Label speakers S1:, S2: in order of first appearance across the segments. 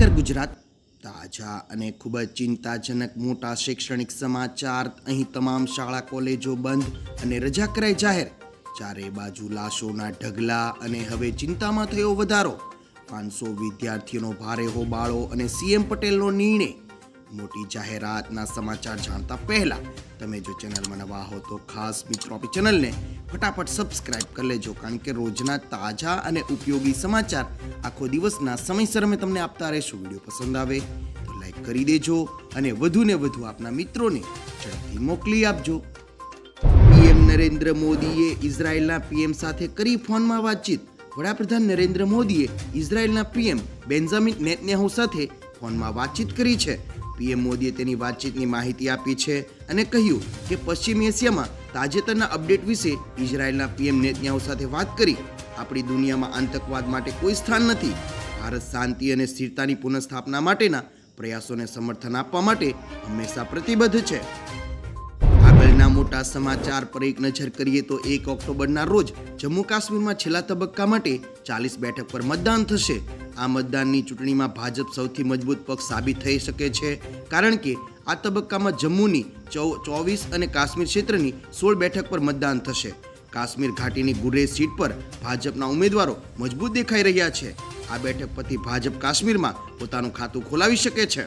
S1: નમસ્કાર ગુજરાત તાજા અને ખૂબ જ ચિંતાજનક મોટા શૈક્ષણિક સમાચાર, અહીં તમામ શાળા, કોલેજો બંધ અને રજા કરાઈ જાહેર. ચારે બાજુ લાશોના ઢગલા અને હવે ચિંતામાં થયો વધારો. પાંચસો વિદ્યાર્થીઓનો ભારે હોબાળો અને સીએમ પટેલનો નિર્ણય. મોટી જાહેરાતના સમાચાર જાણતા પહેલા તમે જો ચેનલમાં નવા હો તો ખાસ મિત્રો આપણી ચેનલને ફટાફટ સબસ્ક્રાઇબ કરી લેજો, કારણ કે રોજના તાજા અને ઉપયોગી સમાચાર આખો દિવસના સમયસર અમે તમને આપતા રહીશું. વીડિયો પસંદ આવે તો લાઈક કરી દેજો અને વધુને વધુ આપના મિત્રોને ઝડપથી મોકલી આપજો. પીએમ નરેન્દ્ર મોદીએ ઇઝરાયલના પીએમ સાથે કરી ફોનમાં વાતચીત. વડાપ્રધાન નરેન્દ્ર મોદીએ ઇઝરાયલના પીએમ બેન્જામિન નેતન્યાહુ સાથે ફોનમાં વાતચીત કરી છે. પીએમ મોદીએ તેની વાતચીતની માહિતી આપી છે અને કહ્યું કે પશ્ચિમ એશિયામાં તાજેતરના અપડેટ વિશે ઇઝરાયલના પીએમ નેતન્યાહુ સાથે વાત કરી આપણી દુનિયામાં આતંકવાદ માટે કોઈ સ્થાન નથી. ભારત શાંતિ અને સ્થિરતાની પુનઃસ્થાપના માટેના પ્રયાસોને સમર્થન આપવા માટે હંમેશા પ્રતિબદ્ધ છે. આગળના મોટા સમાચાર પર એક નજર કરીએ તો એક ઓક્ટોબરના રોજ જમ્મુ કાશ્મીરમાં છેલ્લા તબક્કા માટે ચાલીસ બેઠક પર મતદાન થશે. આ મતદાનની ચૂંટણીમાં ભાજપ સૌથી મજબૂત પક્ષ સાબિત થઈ શકે છે, કારણ કે આ તબક્કામાં જમ્મુની ચોવીસ અને કાશ્મીર ક્ષેત્રની સોળ બેઠક પર મતદાન થશે. કાશ્મીર ઘાટીની ગુરેજ સીટ પર ભાજપના ઉમેદવારો મજબૂત દેખાઈ રહ્યા છે. આ બેઠક પરથી ભાજપ કાશ્મીરમાં પોતાનું ખાતું ખોલાવી શકે છે.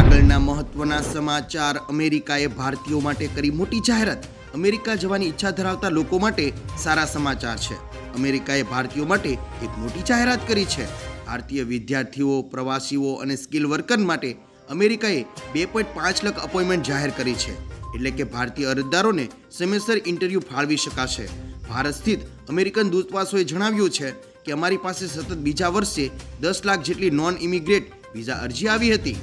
S1: આગળના મહત્વના સમાચાર અમેરિકાએ ભારતીયો માટે કરી મોટી જાહેરાત. અમેરિકા જવાની ઈચ્છા ધરાવતા લોકો માટે સારા સમાચાર છે. અમેરિકાએ ભારતીયો માટે એક મોટી જાહેરાત કરી છે. ભારતીય વિદ્યાર્થીઓ, પ્રવાસીઓ અને સ્કિલ વર્કર માટે અમેરિકાએ બે પોઈન્ટ પાંચ લાખ અપોઇન્ટમેન્ટ જાહેર કરી છે. એટલે કે ભારતીય અરજદારોને સમયસર ઇન્ટરવ્યૂ ફાળવી શકાશે. ભારત સ્થિત અમેરિકન દૂતાવાસોએ જણાવ્યું છે કે અમારી પાસે સતત બીજા વર્ષે દસ લાખ જેટલી નોન ઇમિગ્રેટ વિઝા અરજી આવી હતી.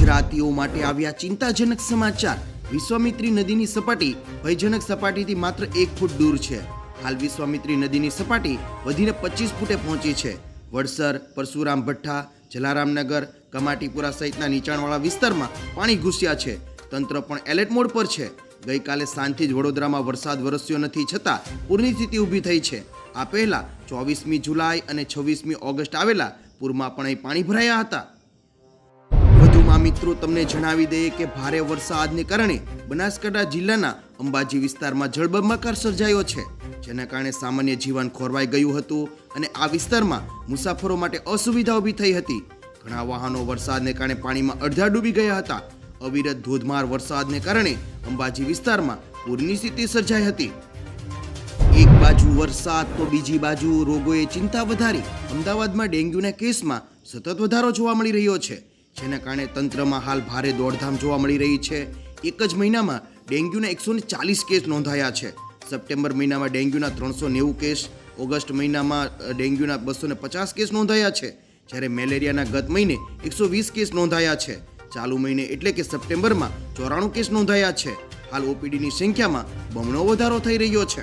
S1: ગુજરાતીઓ માટે આવ્યા ચિંતાજનક સમાચાર. વિશ્વામિત્રી નદીની સપાટી ભયજનક સપાટીથી માત્ર એક ફૂટ દૂર છે. હાલ વિશ્વામિત્રી નદીની સપાટી વધીને પચીસ ફૂટે પહોંચી છે. વડસર, પરશુરામ ભઠ્ઠા, જલારામનગર, કમાટીપુરા સહિતના નીચાણવાળા વિસ્તારમાં પાણી ઘૂસ્યા છે. તંત્ર પણ એલર્ટ મોડ પર છે. ગઈકાલે સાંજથી જ વડોદરામાં વરસાદ વરસ્યો નથી છતાં પૂરની સ્થિતિ ઊભી થઈ છે. આ પહેલાં ચોવીસમી જુલાઈ અને છવ્વીસમી ઓગસ્ટ આવેલા પૂરમાં પણ અહીં પાણી ભરાયા હતા. વધુમાં મિત્રો તમને જણાવી દઈએ કે ભારે વરસાદને કારણે બનાસકાંઠા જિલ્લાના અંબાજી વિસ્તારમાં જળબંબાકાર સર્જાયો છે, જેના કારણે સામાન્ય જીવન ખોરવાઈ ગયું હતું અને આ વિસ્તારમાં મુસાફરો માટે અસુવિધા ઊભી થઈ હતી. ઘણા વાહનો વરસાદને કારણે પાણીમાં અડધા ડૂબી ગયા હતા. અવિરત ધોધમાર વરસાદને કારણે અંબાજી વિસ્તારમાં પૂરની સ્થિતિ સર્જાઈ હતી. એક બાજુ વરસાદ તો બીજી બાજુ રોગોએ ચિંતા વધારી અમદાવાદમાં ડેન્ગ્યુના કેસમાં સતત વધારો જોવા મળી રહ્યો છે. જેના કારણે તંત્રમાં હાલ ભારે દોડધામ જોવા મળી રહી છે. એક જ મહિનામાં ડેન્ગ્યુના એકસો ને ચાલીસ કેસ નોંધાયા છે. સપ્ટેમ્બર મહિનામાં ડેન્ગ્યુના ત્રણસો નેવું કેસ, ઓગસ્ટ મહિનામાં ડેન્ગ્યુના બસો ને પચાસ કેસ નોંધાયા છે. જ્યારે મેલેરિયાના ગત મહિને એકસો વીસ કેસ નોંધાયા છે. ચાલુ મહિને એટલે કે સપ્ટેમ્બરમાં ચોરાણું કેસ નોંધાયા છે. હાલ ઓપીડીની સંખ્યામાં બમણો વધારો થઈ રહ્યો છે.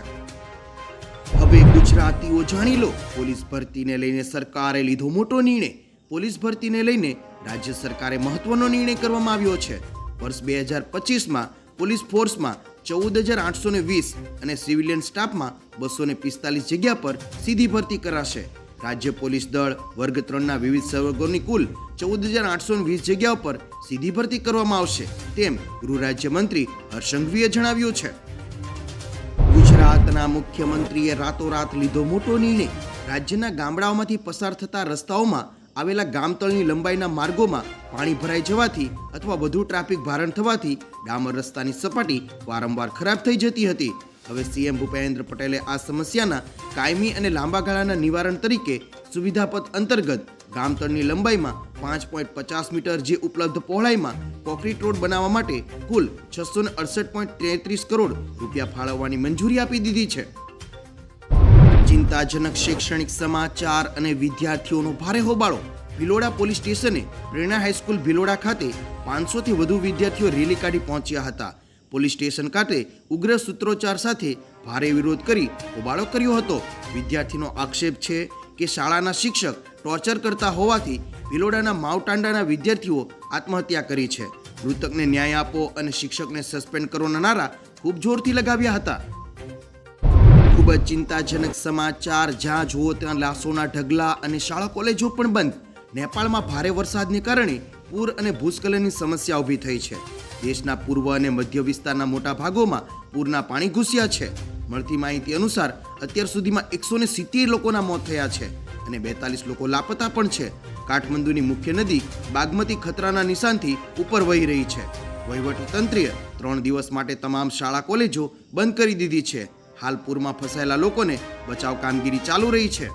S1: હવે ગુજરાતીઓ જાણી લો, પોલીસ ભરતીને લઈને સરકારે લીધો મોટો નિર્ણય. પોલીસ ભરતીને લઈને રાજ્ય સરકારે મહત્વનો નિર્ણય કરવામાં આવ્યો છે. વર્ષ બે હજાર પચીસમાં પોલીસ ફોર્સમાં ચૌદ હજાર આઠસો ને વીસ અને સિવિલિયન સ્ટાફમાં બસો ને પિસ્તાલીસ જગ્યા પર સીધી ભરતી કરાશે. રાજ્ય પોલીસ દળ વર્ગ ત્રણના વિવિધ સર્વગોની કુલ ચૌદ હજાર આઠસો વીસ જગ્યા પર સીધી ભરતી કરવામાં આવશે, તેમ ગૃહ રાજ્યમંત્રી હર્ષંઘવીએ જણાવ્યું છે. ગુજરાતના મુખ્યમંત્રીએ રાતોરાત લીધો મોટો નિર્ણય. રાજ્યના ગામડાઓમાંથી પસાર થતા રસ્તાઓમાં આવેલા ગામતળની લંબાઈના માર્ગોમાં પાણી ભરાઈ જવાથી અથવા વધુ ટ્રાફિક ભારણ થવાથી ડામર રસ્તાની સપાટી વારંવાર ખરાબ થઈ જતી હતી. હવે સીએમ ભૂપેન્દ્ર પટેલે આ સમસ્યાના કાયમી અને લાંબા ગાળાના નિવારણ તરીકે સુવિધાપથ અંતર્ગત ગામતળની લંબાઈમાં પાંચ પોઈન્ટ પચાસ મીટર જે ઉપલબ્ધ પહોળાઈમાં કોંક્રીટ રોડ બનાવવા માટે કુલ છસો અડસઠ પોઈન્ટ તેત્રીસ કરોડ રૂપિયા ફાળવવાની મંજૂરી આપી દીધી છે. ચિંતાજનક શૈક્ષણિક સમાચાર અને વિદ્યાર્થીઓનો ભારે હોબાળો. ભિલોડા પોલીસ સ્ટેશને પ્રેરણા હાઈસ્કૂલ ભિલોડા ખાતે પાંચસોથી વધુ વિદ્યાર્થીઓ રેલી કાઢી પહોંચ્યા હતા. પોલીસ સ્ટેશન ખાતે ઉગ્ર સૂત્રોચ્ચાર સાથે ભારે વિરોધ કરી હોબાળો કર્યો હતો. વિદ્યાર્થીનો આક્ષેપ છે કે શાળાના શિક્ષક ટોર્ચર કરતા હોવાથી ભિલોડાના માવટાંડાના વિદ્યાર્થીઓ આત્મહત્યા કરી છે. મૃતકને ન્યાય આપો અને શિક્ષકને સસ્પેન્ડ કરવાના નારા ખૂબ જોરથી લગાવ્યા હતા. ખૂબ જ ચિંતાજનક સમાચાર. જ્યાં જુઓ ત્યાં લાશોના ઢગલા અને શાળા કોલેજો પણ બંધ. નેપાળમાં ભારે વરસાદને કારણે પૂર અને ભૂસ્ખલનની સમસ્યા ઊભી થઈ છે. દેશના પૂર્વ અને મધ્ય વિસ્તારના મોટા ભાગોમાં પૂરના પાણી ઘૂસ્યા છે. મળતી માહિતી અનુસાર, અત્યાર સુધીમાં એકસો ને સિત્તેર લોકોના મોત થયા છે અને બેતાલીસ લોકો લાપતા પણ છે. કાઠમંડુની મુખ્ય નદી બાગમતી ખતરાના નિશાનથી ઉપર વહી રહી છે. વહીવટી તંત્રએ ત્રણ દિવસ માટે તમામ શાળા કોલેજો બંધ કરી દીધી છે. હાલ પૂરમાં ફસાયેલા લોકોને બચાવ કામગીરી ચાલુ રહી છે.